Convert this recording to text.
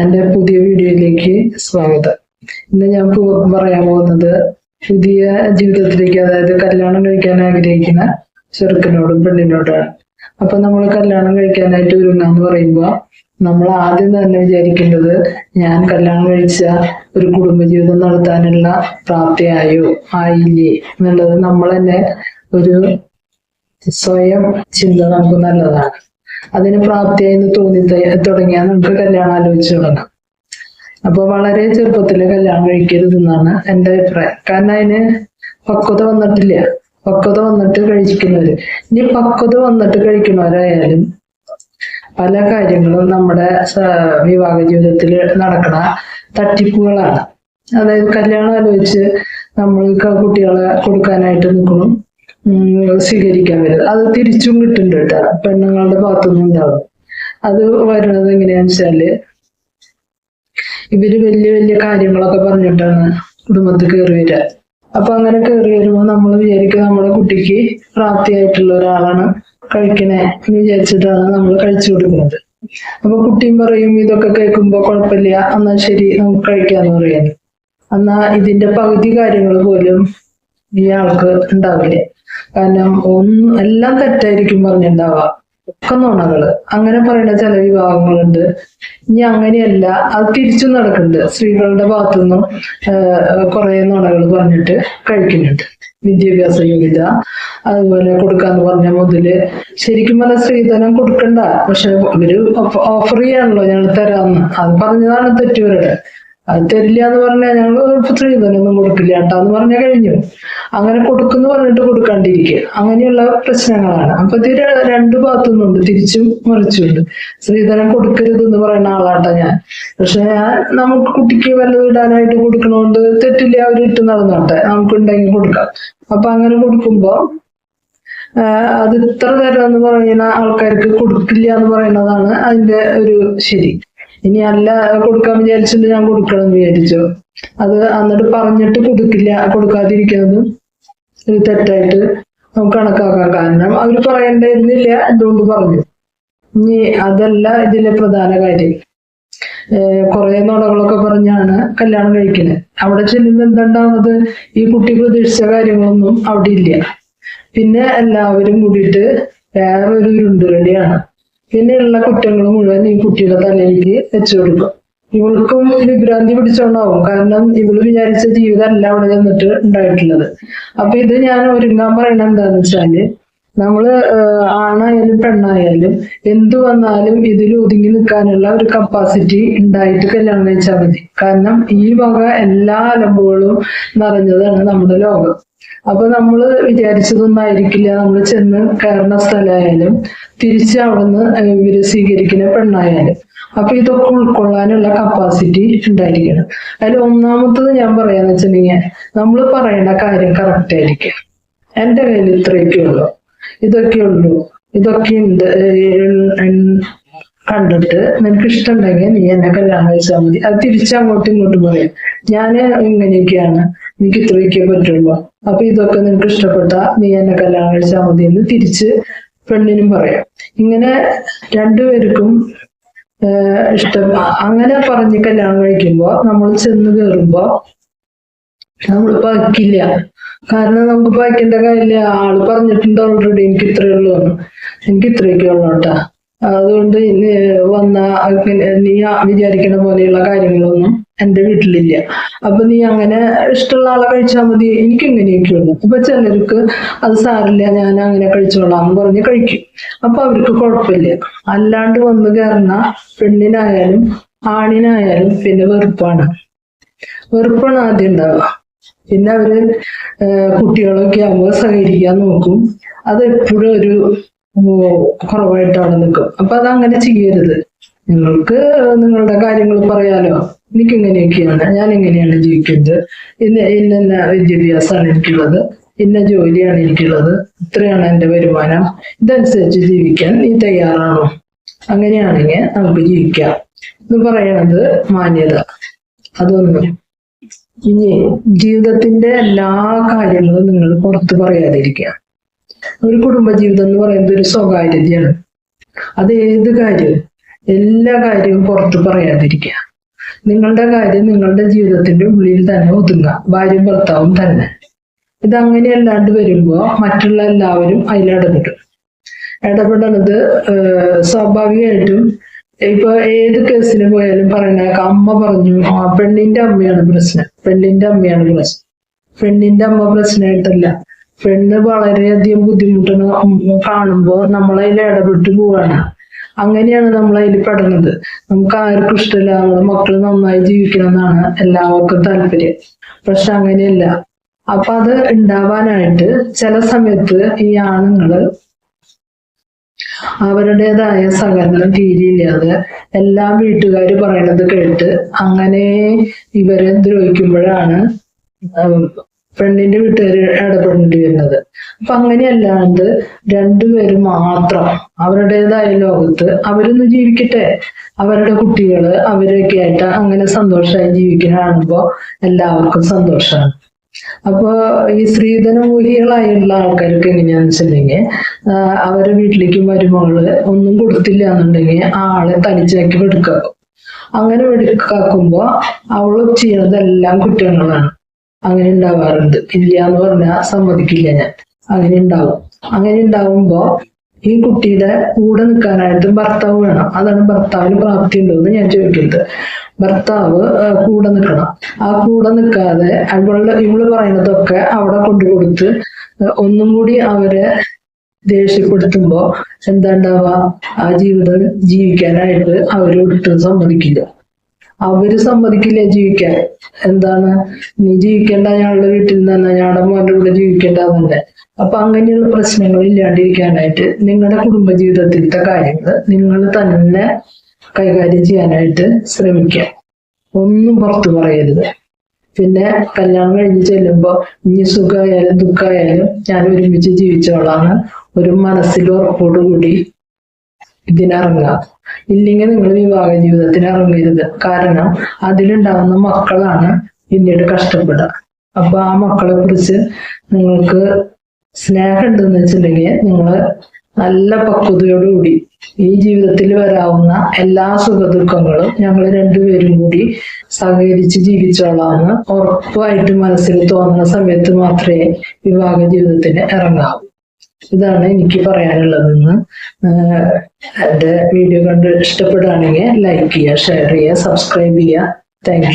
എന്റെ പുതിയ വീഡിയോയിലേക്ക് സ്വാഗതം. ഇന്ന് ഞാൻ പറയാൻ പോകുന്നത് പുതിയ ജീവിതത്തിലേക്ക് അതായത് കല്യാണം കഴിക്കാൻ ആഗ്രഹിക്കുന്ന ചെറുക്കനോടും പെണ്ണിനോടാണ്. അപ്പൊ നമ്മൾ കല്യാണം കഴിക്കാനായിട്ട് ഒരുങ്ങാന്ന് പറയുമ്പോൾ നമ്മൾ ആദ്യം തന്നെ വിചാരിക്കേണ്ടത് ഞാൻ കല്യാണം കഴിച്ച ഒരു കുടുംബജീവിതം നടത്താനുള്ള പ്രാപ്തിയായോ? ആയില്ലേ? എന്നുള്ളത് നമ്മൾ തന്നെ ഒരു സ്വയം ചിന്ത നമുക്ക് നല്ലതാണ്. അതിന് പ്രാപ്തിയായി തോന്നി തുടങ്ങിയാൽ നമുക്ക് കല്യാണം ആലോചിച്ച് തുടങ്ങാം. അപ്പൊ വളരെ ചെറുപ്പത്തിൽ കല്യാണം കഴിക്കരുതെന്നാണ് എന്റെ അഭിപ്രായം. കാരണം അതിന് പക്വത വന്നിട്ടില്ല. പക്വത വന്നിട്ട് കഴിക്കുന്നവര്. ഇനി പക്വത വന്നിട്ട് കഴിക്കുന്നവരായാലും പല കാര്യങ്ങളും നമ്മുടെ വിവാഹ ജീവിതത്തിൽ നടക്കണ തട്ടിപ്പുകളാണ്. അതായത് കല്യാണം ആലോചിച്ച് നമ്മൾക്ക് കുട്ടികളെ കൊടുക്കാനായിട്ട് നിൽക്കണം. സ്വീകരിക്കാൻ വരും അത് തിരിച്ചും കിട്ടുന്നുണ്ട് കേട്ടോ. പെണ്ണുങ്ങളുടെ ഭാഗത്തുനിന്ന് ഉണ്ടാവും. അത് വരുന്നത് എങ്ങനെയാന്ന് വെച്ചാൽ ഇവർ വലിയ വലിയ കാര്യങ്ങളൊക്കെ പറഞ്ഞിട്ടാണ് കുടുംബത്തിൽ കയറി വരിക. അപ്പൊ അങ്ങനെ കയറി വരുമ്പോൾ നമ്മൾ വിചാരിക്കുക നമ്മുടെ കുട്ടിക്ക് പ്രാപ്തിയായിട്ടുള്ള ഒരാളാണ് കഴിക്കണേ എന്ന് വിചാരിച്ചിട്ടാണ് നമ്മൾ കഴിച്ചു കൊടുക്കുന്നത്. അപ്പൊ കുട്ടിയും പറയും ഇതൊക്കെ കേൾക്കുമ്പോ കുഴപ്പമില്ല. എന്നാ ശരി നമുക്ക് കഴിക്കാന്ന് പറയുന്നത് എന്നാ ഇതിന്റെ പകുതി കാര്യങ്ങൾ പോലും ഇയാൾക്ക് ഉണ്ടാവില്ല. കാരണം ഒന്ന് എല്ലാം തെറ്റായിരിക്കും പറഞ്ഞിട്ടുണ്ടാവുക ഒക്കെ നുണകൾ. അങ്ങനെ പറയുന്ന ചില വിഭാഗങ്ങളുണ്ട്. ഇനി അങ്ങനെയല്ല അത് തിരിച്ചും നടക്കുന്നുണ്ട്. സ്ത്രീകളുടെ ഭാഗത്തുനിന്നും കുറെ നുണകൾ പറഞ്ഞിട്ട് കഴിക്കുന്നുണ്ട്. വിദ്യാഭ്യാസ യോഗ്യത അതുപോലെ കൊടുക്കാന്ന് പറഞ്ഞ മുതൽ. ശരിക്കും പറഞ്ഞ സ്ത്രീധനം കൊടുക്കണ്ട. പക്ഷെ ഇവർ ഓഫർ ചെയ്യാണല്ലോ ഞങ്ങൾ തരാന്ന്. അത് പറഞ്ഞതാണ് തെറ്റുവരുടെ. അത് തരില്ല എന്ന് പറഞ്ഞാൽ ഞങ്ങൾ സ്ത്രീധനൊന്നും കൊടുക്കില്ല കേട്ടോ എന്ന് പറഞ്ഞാൽ കഴിഞ്ഞു. അങ്ങനെ കൊടുക്കുന്നു പറഞ്ഞിട്ട് കൊടുക്കാണ്ടിരിക്കുക. അങ്ങനെയുള്ള പ്രശ്നങ്ങളാണ്. അപ്പൊ ഇത് രണ്ടു ഭാഗത്തുനിന്നുണ്ട്. തിരിച്ചും മറിച്ചുണ്ട് സ്ത്രീധനം കൊടുക്കരുത് എന്ന് പറയുന്ന ആളാട്ടോ ഞാൻ. പക്ഷെ ഞാൻ നമുക്ക് കുട്ടിക്ക് വല്ലതും ഇടാനായിട്ട് കൊടുക്കണോണ്ട് തെറ്റില്ല അവർ ഇട്ട് നടന്നോട്ടെ. നമുക്ക് ഉണ്ടെങ്കിൽ കൊടുക്കാം. അപ്പൊ അങ്ങനെ കൊടുക്കുമ്പോ അത് ഇത്ര തരം എന്ന് പറയുന്ന ആൾക്കാർക്ക് കൊടുക്കില്ല എന്ന് പറയുന്നതാണ് അതിന്റെ ഒരു ശരി. ഇനി അല്ല കൊടുക്കാൻ വിചാരിച്ചിട്ട് ഞാൻ കൊടുക്കണം എന്ന് വിചാരിച്ചോ. അത് എന്നിട്ട് പറഞ്ഞിട്ട് കൊടുക്കില്ല കൊടുക്കാതിരിക്കുന്നതും ഒരു തെറ്റായിട്ട് നമുക്ക് കണക്കാക്കാം. കാരണം അവർ പറയണ്ടായിരുന്നില്ല എന്തുകൊണ്ട് പറഞ്ഞു. ഇനി അതല്ല ഇതിലെ പ്രധാന കാര്യം. കുറെ നുണകളൊക്കെ പറഞ്ഞാണ് കല്യാണം കഴിക്കുന്നത് അവിടെ ചെല്ലുമ്പോൾ എന്തുണ്ടാവുന്നത് ഈ കുട്ടി പ്രതീക്ഷിച്ച കാര്യങ്ങളൊന്നും അവിടെ ഇല്ല. പിന്നെ എല്ലാവരും കൂടിയിട്ട് വേറൊരു ഉരുണ്ടുകളിയാണ് പിന്നെയുള്ള കുറ്റങ്ങൾ മുഴുവൻ ഈ കുട്ടിയുടെ തലയിലേക്ക് വെച്ചു കൊടുക്കും ഇവൾക്കും വിഭ്രാന്തി പിടിച്ചോണ്ടാവും. കാരണം ഇവൾ വിചാരിച്ച ജീവിതമല്ല അവിടെ ചെന്നിട്ട് ഉണ്ടായിട്ടുള്ളത്. അപ്പൊ ഇത് ഞാൻ ഒരുങ്ങാൻ പറയണത് എന്താന്ന് വെച്ചാൽ നമ്മൾ ആണായാലും പെണ്ണായാലും എന്തു വന്നാലും ഇതിൽ ഒതുങ്ങി നിൽക്കാനുള്ള ഒരു കപ്പാസിറ്റി ഉണ്ടായിട്ട് കല്യാണം കഴിച്ചാൽ മതി. കാരണം ഈ വക എല്ലാ അലമ്പുകളും നിറഞ്ഞതാണ് നമ്മുടെ ലോകം. അപ്പൊ നമ്മൾ വിചാരിച്ചതൊന്നും ആയിരിക്കില്ല നമ്മൾ ചെന്ന് കയറുന്ന സ്ഥലമായാലും തിരിച്ച് അവിടുന്ന് ഇവർ സ്വീകരിക്കുന്ന പെണ്ണായാലും. അപ്പൊ ഇതൊക്കെ ഉൾക്കൊള്ളാനുള്ള കപ്പാസിറ്റി ഉണ്ടായിരിക്കണം. അതിൽ ഒന്നാമത്തത് ഞാൻ പറയാന്ന് വെച്ചിട്ടുണ്ടെങ്കിൽ നമ്മൾ പറയുന്ന കാര്യം കറക്റ്റ് ആയിരിക്കും. എന്റെ കയ്യിൽ ഇത്രയൊക്കെ ഉള്ളൂ. ഇതൊക്കെ ഉള്ളൂ. ഇതൊക്കെ ഉണ്ട് കണ്ടിട്ട് നിനക്ക് ഇഷ്ടമുണ്ടെങ്കിൽ നീ എന്നെ കല്യാണം കഴിച്ചാൽ മതി. അത് തിരിച്ചങ്ങോട്ടും ഇങ്ങോട്ടും പറയാം. ഞാൻ ഇങ്ങനെയൊക്കെയാണ്. എനിക്ക് ഇത്രയൊക്കെ പറ്റുള്ളൂ. അപ്പൊ ഇതൊക്കെ നിനക്ക് ഇഷ്ടപ്പെട്ട നീ എന്നെ കല്യാണം കഴിച്ചാൽ മതി എന്ന് തിരിച്ച് പെണ്ണിനും പറയാം. ഇങ്ങനെ രണ്ടുപേർക്കും ഇഷ്ടം. അങ്ങനെ പറഞ്ഞ് കല്യാണം കഴിക്കുമ്പോ നമ്മൾ ചെന്ന് കയറുമ്പോ നമ്മൾ പക്കില്ല കാരണം നമുക്ക് പയ്ക്കേണ്ട കാര്യമില്ല. ആൾ പറഞ്ഞിട്ടുണ്ട് ഓൾറെഡി എനിക്ക് ഇത്രയേ ഉള്ളൂ. എനിക്ക് ഇത്രയൊക്കെ ഉള്ളൂ കേട്ടാ. അതുകൊണ്ട് വന്ന പിന്നെ നീ വിചാരിക്കുന്ന പോലെയുള്ള കാര്യങ്ങളൊന്നും എന്റെ വീട്ടിലില്ല. അപ്പൊ നീ അങ്ങനെ ഇഷ്ടമുള്ള ആളെ കഴിച്ചാൽ മതി. എനിക്ക് ഇങ്ങനെയൊക്കെ ഉള്ളു അപ്പൊ ചിലർക്ക് അത് സാരില്ല ഞാൻ അങ്ങനെ കഴിച്ചോളാം എന്ന് പറഞ്ഞ് കഴിക്കും. അപ്പൊ അവർക്ക് കുഴപ്പമില്ല. അല്ലാണ്ട് വന്നു കയറുന്ന പെണ്ണിനായാലും ആണിനായാലും പിന്നെ വെറുപ്പാണ്. വെറുപ്പാണ് ആദ്യം ഉണ്ടാവുക. പിന്നെ അവർ കുട്ടികളൊക്കെ ആകുമ്പോൾ സഹകരിക്കാൻ നോക്കും. അത് എപ്പോഴും ഒരു കുറവായിട്ടാണ് നിൽക്കും അപ്പൊ അത് അങ്ങനെ ചെയ്യരുത്. നിങ്ങൾക്ക് നിങ്ങളുടെ കാര്യങ്ങൾ പറയാലോ. എനിക്ക് ഇങ്ങനെയൊക്കെയാണ് ഞാൻ ഇങ്ങനെയാണ് ജീവിക്കുന്നത്. ഇന്ന ഇന്ന വിദ്യാഭ്യാസമാണ് എനിക്കുള്ളത്. ഇന്ന ജോലിയാണ് എനിക്കുള്ളത്. ഇത്രയാണ് എന്റെ വരുമാനം. ഇതനുസരിച്ച് ജീവിക്കാൻ നീ തയ്യാറാണോ? അങ്ങനെയാണെങ്കിൽ നമുക്ക് ജീവിക്കാം എന്ന് പറയണത് മാന്യത. അതൊന്നും ഇനി ജീവിതത്തിന്റെ എല്ലാ കാര്യങ്ങളും നിങ്ങൾ പുറത്ത് പറയാതിരിക്കുക. ഒരു കുടുംബജീവിതം എന്ന് പറയുന്നത് ഒരു സ്വകാര്യതയാണ്. അത് ഏത് കാര്യവും എല്ലാ കാര്യവും പുറത്ത് പറയാതിരിക്കുക. നിങ്ങളുടെ കാര്യം നിങ്ങളുടെ ജീവിതത്തിന്റെ ഉള്ളിൽ തന്നെ ഒതുങ്ങുക. ഭാര്യയും ഭർത്താവും തന്നെ. ഇതങ്ങനെ അല്ലാണ്ട് വരുമ്പോ മറ്റുള്ള എല്ലാവരും അതിലിടപെടും ഇടപെടുന്നത് സ്വാഭാവികമായിട്ടും ഇപ്പൊ ഏത് കേസിന് പോയാലും പറയുന്നേക്കാം അമ്മ പറഞ്ഞു പെണ്ണിന്റെ അമ്മയാണ് പ്രശ്നം. പെണ്ണിന്റെ അമ്മയാണ് പ്രശ്നം. പെണ്ണിന്റെ അമ്മ പ്രശ്നമായിട്ടല്ല. പെണ്ണ് വളരെയധികം ബുദ്ധിമുട്ടുന്ന കാണുമ്പോൾ നമ്മളതിൽ ഇടപെട്ട് പോവാണ്. അങ്ങനെയാണ് നമ്മൾ അതിൽ പെടുന്നത് നമുക്ക് ആർക്കും ഇഷ്ടമില്ല നമ്മളെ മക്കൾ നന്നായി ജീവിക്കണം എന്നാണ് എല്ലാവർക്കും താല്പര്യം. പക്ഷെ അങ്ങനെയല്ല. അപ്പൊ അത് ഉണ്ടാവാനായിട്ട് ചില സമയത്ത് ഈ ആണുങ്ങൾ അവരുടേതായ സഹകരണം തീരെയില്ലാതെ എല്ലാ വീട്ടുകാര് പറയണത് കേട്ട് അങ്ങനെ ഇവരെ ദ്രോഹിക്കുമ്പോഴാണ് പെണ്ണിന്റെ വരുന്നത് അപ്പൊ അങ്ങനെയല്ലാണ്ട് രണ്ടുപേരും മാത്രം അവരുടേതായ ലോകത്ത് അവരൊന്ന് ജീവിക്കട്ടെ. അവരുടെ കുട്ടികൾ അവരൊക്കെ ആയിട്ട് അങ്ങനെ സന്തോഷമായി ജീവിക്കുന്ന എല്ലാവർക്കും സന്തോഷമാണ് അപ്പൊ ഈ സ്ത്രീധന മോഹികളായുള്ള ആൾക്കാർക്ക് എങ്ങനെയാന്ന് വെച്ചിട്ടുണ്ടെങ്കിൽ അവരുടെ വീട്ടിലേക്ക് മരുമകൾ ഒന്നും കൊടുത്തില്ല എന്നുണ്ടെങ്കിൽ ആ ആളെ തനിച്ചാക്കി വെടുക്കാക്കും അങ്ങനെ വെടുക്കാക്കുമ്പോ അവൾ ചെയ്യണതെല്ലാം കുറ്റങ്ങളാണ്. അങ്ങനെ ഉണ്ടാവാറുണ്ട് ഇല്ല എന്ന് പറഞ്ഞാൽ സമ്മതിക്കില്ല ഞാൻ. അങ്ങനെ ഉണ്ടാവും അങ്ങനെ ഉണ്ടാവുമ്പോ ഈ കുട്ടിയുടെ കൂടെ നിൽക്കാനായിട്ട് ഭർത്താവ് വേണം. അതാണ് ഭർത്താവിന് പ്രാപ്തി ഉണ്ടോ എന്ന് ഞാൻ ചോദിക്കുന്നത് ഭർത്താവ് കൂടെ നിൽക്കണം. ആ കൂടെ നിൽക്കാതെ അവളുടെ ഇവൾ പറയുന്നതൊക്കെ അവിടെ കൊണ്ടു കൊടുത്ത് ഒന്നും കൂടി അവരെ ദേഷ്യപ്പെടുത്തുമ്പോ എന്താ ഉണ്ടാവുക? ആ ജീവിതം ജീവിക്കാനായിട്ട് അവർ ഒട്ടും സമ്മതിക്കില്ല. അവർ സമ്മതിക്കില്ല ജീവിക്കാൻ? എന്താണ്? നീ ജീവിക്കേണ്ട ഞങ്ങളുടെ വീട്ടിൽ നിന്ന് ഞങ്ങളുടെ മോന്റെ കൂടെ ജീവിക്കേണ്ടതുണ്ട് അപ്പൊ അങ്ങനെയുള്ള പ്രശ്നങ്ങൾ ഇല്ലാണ്ടിരിക്കാനായിട്ട് നിങ്ങളുടെ കുടുംബജീവിതത്തിലത്തെ കാര്യങ്ങൾ നിങ്ങൾ തന്നെ കൈകാര്യം ചെയ്യാനായിട്ട് ശ്രമിക്കുക. ഒന്നും പുറത്തു പറയരുത്. പിന്നെ കല്യാണം കഴിഞ്ഞ് ചെല്ലുമ്പോൾ ഇനി സുഖമായാലും ദുഃഖമായാലും ഞാൻ ഒരുമിച്ച് ജീവിച്ചോളാന്ന് ഒരു മനസ്സിൽ ഉറപ്പോടുകൂടി ഇതിനിറങ്ങുക ഇല്ലെങ്കിൽ നിങ്ങൾ വിവാഹ ജീവിതത്തിന് ഇറങ്ങരുത്. കാരണം അതിലുണ്ടാകുന്ന മക്കളാണ് പിന്നീട് കഷ്ടപ്പെടുക. അപ്പൊ ആ മക്കളെ കുറിച്ച് നിങ്ങൾക്ക് സ്നേഹം ഉണ്ടെന്ന് വെച്ചിട്ടുണ്ടെങ്കിൽ നിങ്ങൾ നല്ല പക്വതയോടുകൂടി ഈ ജീവിതത്തിൽ വരാവുന്ന എല്ലാ സുഖദുഃഖങ്ങളും ഞങ്ങൾ രണ്ടുപേരും കൂടി സഹകരിച്ച് ജീവിച്ചോളാമെന്ന് ഉറപ്പായിട്ട് മനസ്സിൽ തോന്നുന്ന സമയത്ത് മാത്രമേ വിവാഹ ജീവിതത്തിന് ഇറങ്ങാവൂ. ഇതാണ് എനിക്ക് പറയാനുള്ളതെന്ന് എന്റെ വീഡിയോ കണ്ട് ഇഷ്ടപ്പെടുകയാണെങ്കിൽ ലൈക്ക് ചെയ്യുക ഷെയർ ചെയ്യുക സബ്സ്ക്രൈബ് ചെയ്യുക. താങ്ക്